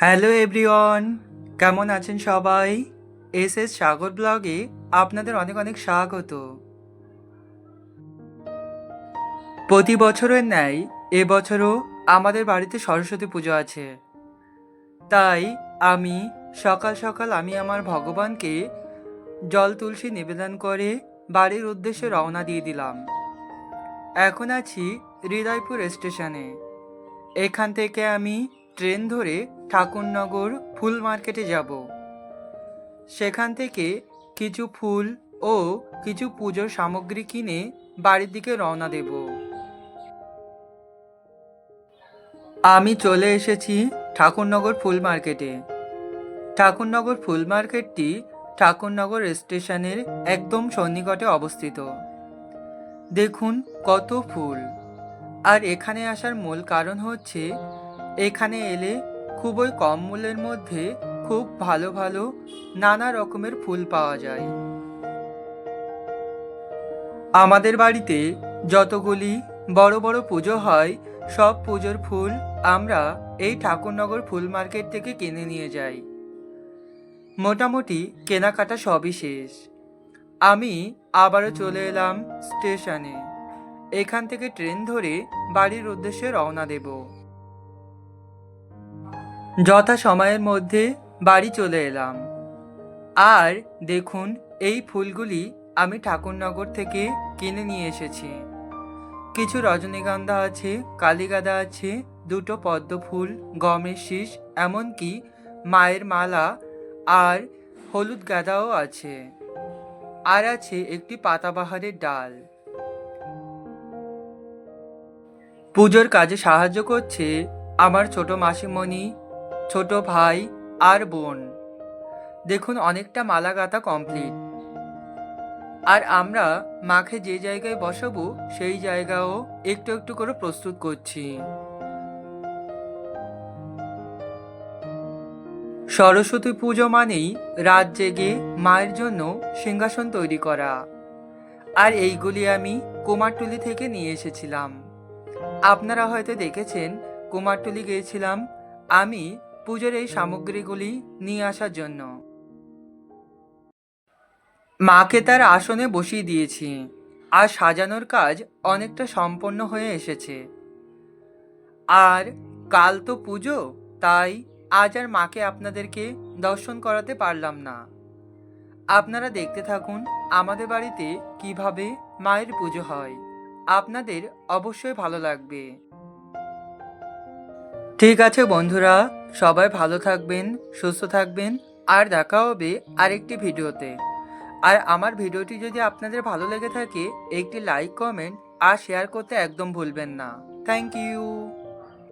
Hello everyone কেমন আছেন সবাই? এস এস সাগর ব্লগে আপনাদের অনেক অনেক স্বাগত। প্রতি বছরের ন্যায় এবছরও আমাদের বাড়িতে সরস্বতী পুজো আছে। তাই আমি, সকাল সকাল আমি আমার ভগবানকে জল তুলসী নিবেদন করে বাড়ির উদ্দেশ্যে রওনা দিয়ে দিলাম। এখন আছি হৃদয়পুর স্টেশনে। এখান থেকে আমি ট্রেন ধরে ঠাকুরনগর ফুল মার্কেটে যাব। সেখান থেকে কিছু ফুল ও কিছু পুজোর সামগ্রী কিনে বাড়ির দিকে রওনা দেব। আমি চলে এসেছি ঠাকুরনগর ফুল মার্কেটে। ঠাকুরনগর ফুল মার্কেটটি ঠাকুরনগর স্টেশনের একদম সন্নিকটে অবস্থিত। দেখুন কত ফুল। আর এখানে আসার মূল কারণ হচ্ছে, এখানে এলে খুবই কম মূল্যের মধ্যে খুব ভালো ভালো নানা রকমের ফুল পাওয়া যায়। আমাদের বাড়িতে যতগুলি বড় বড় পুজো হয়, সব পুজোর ফুল আমরা এই ঠাকুরনগর ফুল মার্কেট থেকে কিনে নিয়ে যাই। মোটামুটি কেনাকাটা সবই শেষ। আমি আবারও চলে এলাম স্টেশনে। এখান থেকে ট্রেন ধরে বাড়ির উদ্দেশ্যে রওনা দেব। যথা সময়ের মধ্যে বাড়ি চলে এলাম। আর দেখুন, এই ফুলগুলি আমি ঠাকুরনগর থেকে কিনে নিয়ে এসেছি। কিছু রজনীগন্ধা আছে, কালীগাদা আছে, দুটো পদ্ম ফুল গমের শীষ, এমনকি মায়ের মালা আর হলুদ গাদাও আছে। আর আছে একটি পাতাবাহারের ডাল। পুজোর কাজে সাহায্য করছে আমার ছোট মাসিমণি ছোট ভাই আর বোন। দেখুন, অনেকটা মালা গাঁথা কমপ্লিট আর আমরা মাকে যে জায়গায় বসাবো, সেই জায়গাও একটু একটু করে প্রস্তুত করছি। সরস্বতী পুজো মানেই রাত জেগে মায়ের জন্য সিংহাসন তৈরি করা। আর এইগুলি আমি কুমারটুলি থেকে নিয়ে এসেছিলাম। আপনারা হয়তো দেখেছেন, কুমারটুলি গিয়েছিলাম আমি পুজোর এই সামগ্রীগুলি নিয়ে আসার জন্য। মাকে তার আসনে বসিয়ে দিয়েছি আর সাজানোর কাজ অনেকটা সম্পন্ন হয়ে এসেছে। আর কাল তো পুজো, তাই আজ আর মাকে আপনাদেরকে দর্শন করাতে পারলাম না। আপনারা দেখতে থাকুন আমাদের বাড়িতে কীভাবে মায়ের পুজো হয়। আপনাদের অবশ্যই ভালো লাগবে। ঠিক আছে বন্ধুরা সবাই ভালো থাকবেন, সুস্থ থাকবেন, আর দেখা হবে আরেকটি ভিডিওতে। আর আমার ভিডিওটি যদি আপনাদের ভালো লেগে থাকে, একটি লাইক কমেন্ট আর শেয়ার করতে একদম ভুলবেন না। Thank you